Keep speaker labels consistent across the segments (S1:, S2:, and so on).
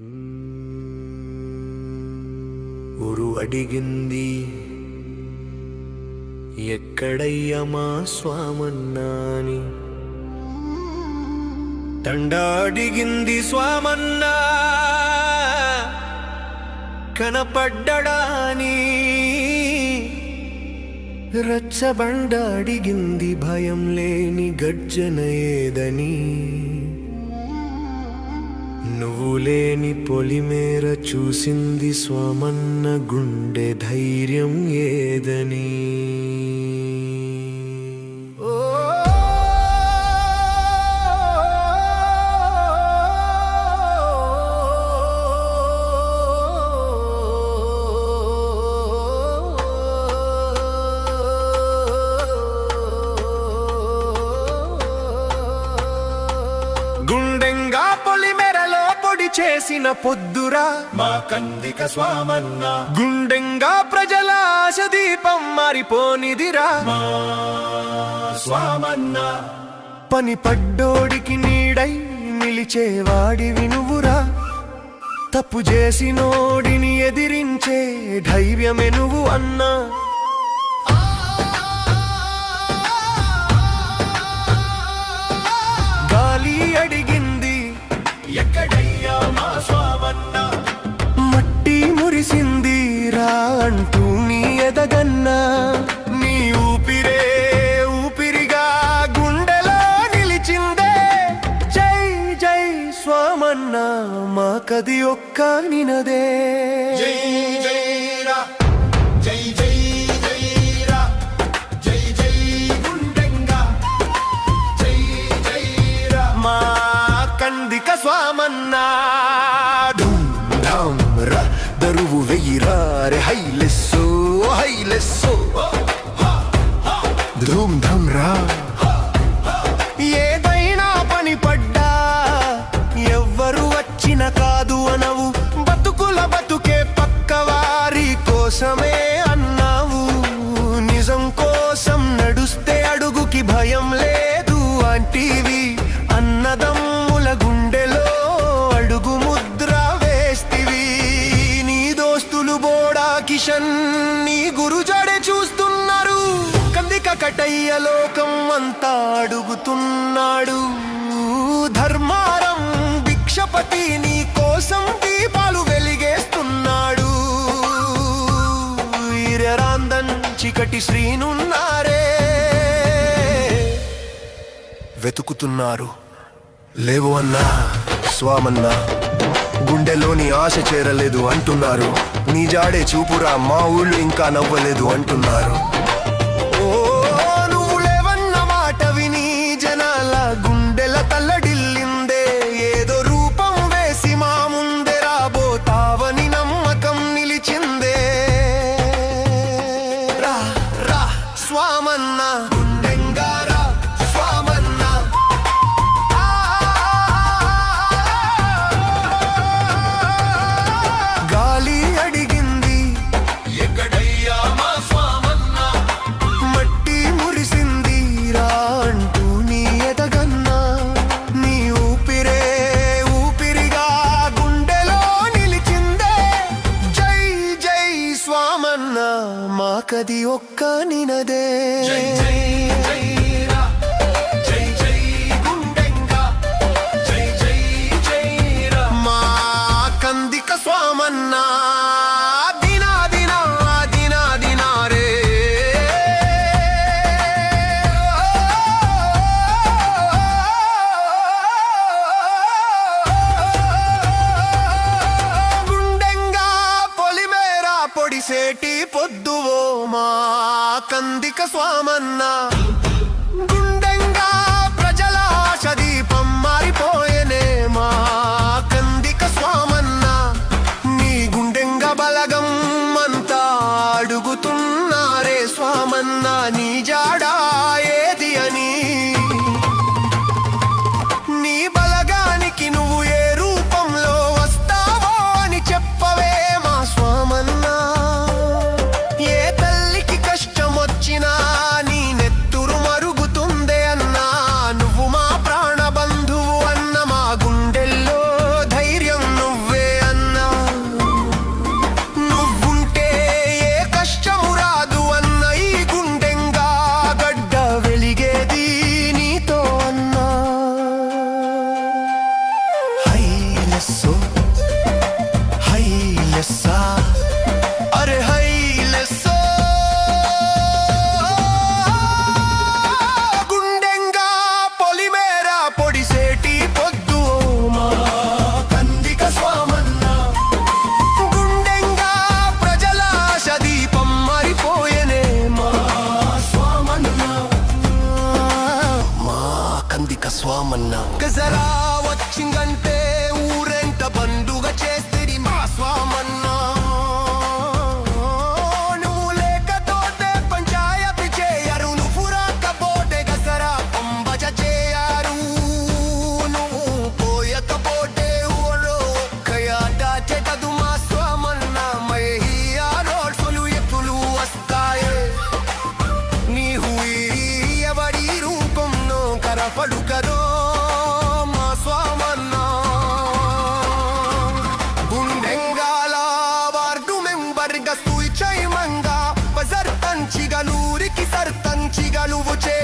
S1: ఉరు అడిగింది ఎక్కడయ్యమా మా స్వామన్నాని? తండ అడిగింది స్వామన్నా కనపడ్డడాని? రచ్చబండ అడిగింది భయం లేని గర్జన ఏదని? నువ్వు లేని పొలిమేర చూసింది స్వామన్న గుండె ధైర్యం ఏదని. పొడి చేసిన పొద్దురా.
S2: మా కందిక స్వామన్న.
S1: గుండెంగా ప్రజల ఆశ దీపం మారిపోనిదిరా.
S2: స్వామన్న.
S1: పని పడ్డోడికి నీడై నిలిచేవాడివి నువ్వురా. తప్పు చేసినోడిని ఎదిరించే ధైర్యమే నువ్వు అన్నా. గాలి అడిగింది
S2: స్వామన్న
S1: మా కది ఒక్క నినదే.
S2: జై జై.
S1: కోసమే అన్నావు. నిజం కోసం నడుస్తే అడుగుకి భయం లేదు అంటీవి అన్నదమ్ముల గుండెలో అడుగు ముద్ర వేస్తివి. నీ దోస్తులు బోడా కిషన్ నీ గురుజాడే చూస్తున్నారు. కందిక కటయ్య లోకం అంతా అడుగుతున్నాడు. ధర్మారం భిక్షపతిని శ్రీనున్నారే. వెతుకుతున్నారు. లేవు అన్నా స్వామన్నా గుండెలోని ఆశ చేరలేదు అంటున్నారు. నీ జాడే చూపురా మా ఊళ్ళు ఇంకా నవ్వలేదు అంటున్నారు. స్వామన్న గుండెంగార మాకది ఒక్క నినదే. మా కందిక స్వామన్నా. Cause that all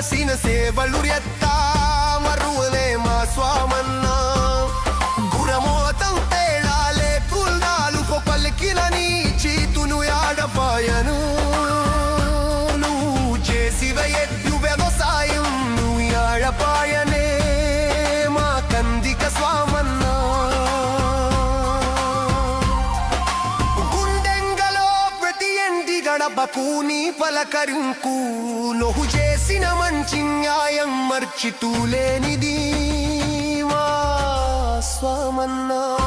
S1: సర్తంచిగలువు చేసిన సేవలు ఎత్తా మరువలే మా స్వామన్న. గురమోతం తేడాలే పుల్నాలు పలికిన నీ చీతును ఆడపాయను. నువ్వు చేసివ ఎద్దు వ్యవసాయం నువ్వు ఆడపాయనే మా కందిక స్వామన్నా. గుండెంగలో ప్రతి ఎండి గడపకు నీ పలకరింకు నువ్వు చేసిన మంచి న్యాయం మర్చితూ వా స్వామన్నా.